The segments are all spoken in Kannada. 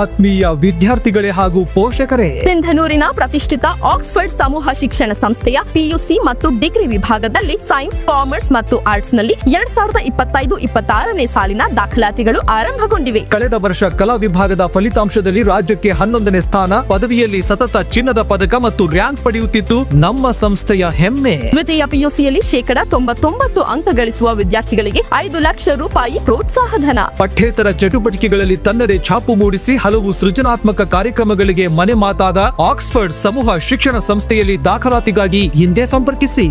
ಆತ್ಮೀಯ ವಿದ್ಯಾರ್ಥಿಗಳೇ ಹಾಗೂ ಪೋಷಕರೇ. ಸಿಂಧನೂರಿನ ಪ್ರತಿಷ್ಠಿತ ಆಕ್ಸ್ಫರ್ಡ್ ಸಮೂಹ ಶಿಕ್ಷಣ ಸಂಸ್ಥೆಯ ಪಿಯುಸಿ ಮತ್ತು ಡಿಗ್ರಿ ವಿಭಾಗದಲ್ಲಿ ಸೈನ್ಸ್ ಕಾಮರ್ಸ್ ಮತ್ತು ಆರ್ಟ್ಸ್ನಲ್ಲಿ ಎರಡ್ ಸಾವಿರದ ಇಪ್ಪತ್ತೈದು ಇಪ್ಪತ್ತಾರನೇ ಸಾಲಿನ ದಾಖಲಾತಿಗಳು ಆರಂಭಗೊಂಡಿವೆ. ಕಳೆದ ವರ್ಷ ಕಲಾ ವಿಭಾಗದ ಫಲಿತಾಂಶದಲ್ಲಿ ರಾಜ್ಯಕ್ಕೆ ಹನ್ನೊಂದನೇ ಸ್ಥಾನ ಪದವಿಯಲ್ಲಿ ಸತತ ಚಿನ್ನದ ಪದಕ ಮತ್ತು ರ್ಯಾಂಕ್ ಪಡೆಯುತ್ತಿದ್ದು ನಮ್ಮ ಸಂಸ್ಥೆಯ ಹೆಮ್ಮೆ. ದ್ವಿತೀಯ ಪಿಯುಸಿಯಲ್ಲಿ ಶೇಕಡ ತೊಂಬತ್ತೊಂಬತ್ತು ಅಂಕ ಗಳಿಸುವ ವಿದ್ಯಾರ್ಥಿಗಳಿಗೆ ಐದು ಲಕ್ಷ ರೂಪಾಯಿ ಪ್ರೋತ್ಸಾಹಧನ ಪಠ್ಯೇತರ ಚಟುವಟಿಕೆಗಳಲ್ಲಿ ತನ್ನದೇ ಛಾಪು ಮೂಡಿಸಿ ಹಲವು ಸೃಜನಾತ್ಮಕ ಕಾರ್ಯಕ್ರಮಗಳಿಗೆ ಮನೆ ಮಾತಾದ ಆಕ್ಸ್ಫರ್ಡ್ ಸಮೂಹ ಶಿಕ್ಷಣ ಸಂಸ್ಥೆಯಲ್ಲಿ ದಾಖಲಾತಿಗಾಗಿ ಹಿಂದೆ ಸಂಪರ್ಕಿಸಿ.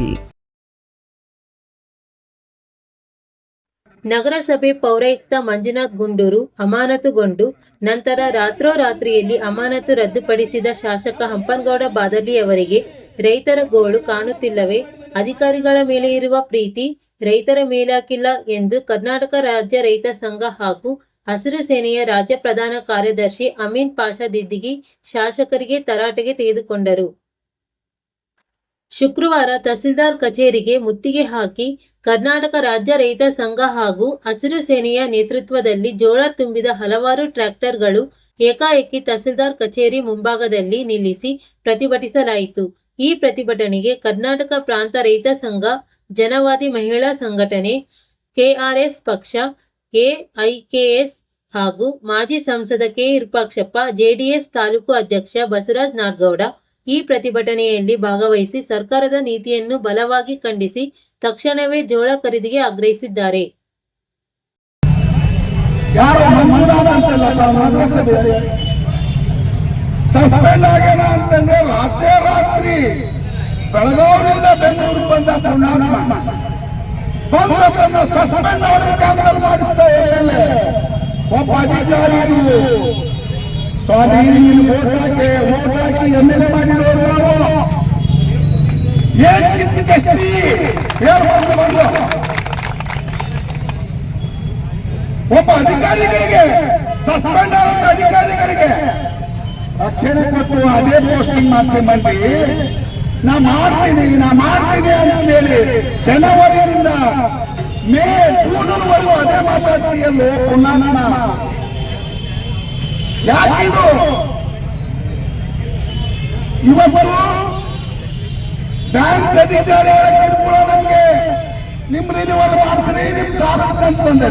ನಗರಸಭೆ ಪೌರಾಯುಕ್ತ ಮಂಜುನಾಥ್ ಗುಂಡೂರು ಅಮಾನತುಗೊಂಡು ನಂತರ ರಾತ್ರೋರಾತ್ರಿಯಲ್ಲಿ ಅಮಾನತು ರದ್ದುಪಡಿಸಿದ ಶಾಸಕ ಹಂಪನಗೌಡ ಅವರಿಗೆ ರೈತರ ಗೋಳು ಕಾಣುತ್ತಿಲ್ಲವೇ, ಅಧಿಕಾರಿಗಳ ಮೇಲೆ ಇರುವ ಪ್ರೀತಿ ರೈತರ ಮೇಲಾಕಿಲ್ಲ ಎಂದು ಕರ್ನಾಟಕ ರಾಜ್ಯ ರೈತ ಸಂಘ ಹಾಗೂ ಹಸಿರು ಸೇನೆಯ ರಾಜ್ಯ ಪ್ರಧಾನ ಕಾರ್ಯದರ್ಶಿ ಅಮೀನ್ ಪಾಷಾ ದಿದ್ದಿಗಿ ಶಾಸಕರಿಗೆ ತರಾಟೆಗೆ ತೆಗೆದುಕೊಂಡರು. ಶುಕ್ರವಾರ ತಹಸೀಲ್ದಾರ್ ಕಚೇರಿಗೆ ಮುತ್ತಿಗೆ ಹಾಕಿ ಕರ್ನಾಟಕ ರಾಜ್ಯ ರೈತ ಸಂಘ ಹಾಗೂ ಹಸಿರು ಸೇನೆಯ ನೇತೃತ್ವದಲ್ಲಿ ಜೋಳ ತುಂಬಿದ ಹಲವಾರು ಟ್ರ್ಯಾಕ್ಟರ್ಗಳು ಏಕಾಏಕಿ ತಹಸೀಲ್ದಾರ್ ಕಚೇರಿ ಮುಂಭಾಗದಲ್ಲಿ ನಿಲ್ಲಿಸಿ ಪ್ರತಿಭಟಿಸಲಾಯಿತು. ಈ ಪ್ರತಿಭಟನೆಗೆ ಕರ್ನಾಟಕ ಪ್ರಾಂತ ರೈತ ಸಂಘ, ಜನವಾದಿ ಮಹಿಳಾ ಸಂಘಟನೆ, ಕೆಆರ್ಎಸ್ ಪಕ್ಷ, ಎಐಕೆಎಸ್ ಹಾಗೂ ಮಾಜಿ ಸಂಸದ ಕೆ. ವಿರೂಪಾಕ್ಷಪ್ಪ, ಜೆಡಿಎಸ್ ತಾಲೂಕು ಅಧ್ಯಕ್ಷ ಬಸವರಾಜ್ ನಾಡಗೌಡ ಈ ಪ್ರತಿಭಟನೆಯಲ್ಲಿ ಭಾಗವಹಿಸಿ ಸರ್ಕಾರದ ನೀತಿಯನ್ನು ಬಲವಾಗಿ ಖಂಡಿಸಿ ತಕ್ಷಣವೇ ಜೋಳ ಖರೀದಿಗೆ ಆಗ್ರಹಿಸಿದ್ದಾರೆ. ರಾತ್ರಿ ಬೆಳಗಾವಿನಿಂದ ಬೆಂಗಳೂರು ಬಂದ ಪುಣ್ಯಾತ್ಮ ಬಂದ ಸಸ್ಪೆಂಡ್ ಆರ್ಡರ್ ಇದು ಸ್ವಾಮಿ ವೋಟ್ ಹಾಕಿ ವೋಟ್ ಹಾಕಿ ಎಂ ಎಲ್ ಎ ಮಾಡಿರೋರು ನಾವು ಏನ್ ಬಂದು? ಒಬ್ಬ ಅಧಿಕಾರಿಗಳಿಗೆ, ಸಸ್ಪೆಂಡ್ ಆದಂತ ಅಧಿಕಾರಿಗಳಿಗೆ ರಕ್ಷಣೆ ಕೊಟ್ಟು ಅದೇ ಪೋಸ್ಟಿಂಗ್ ಮಾಡಿಸಿ ಮಂದಿ ನಾ ಮಾಡ್ತೀನಿ ನಾ ಮಾಡ್ತೀನಿ ಅಂತ ಹೇಳಿ ಜನವರಿಯಿಂದ ಮೇ ಜೂನ್ವರೆಗೂ ಅದೇ ಮಾತಾಡ್ತೀಯಲ್ಲ ಪುಣ್ಯಾತ್ಮ? ಯಾಕಿದು? ಇವತ್ತು ಬ್ಯಾಂಕ್ ಅಧಿಕಾರಿಗಳ ಕಿರುಕುಳ ನಮ್ಗೆ. ನಿಮ್ ರಿನಿವಲ್ ಮಾಡ್ತೀನಿ ನಿಮ್ ಸಾಲ ಅಂತ ಬಂದ.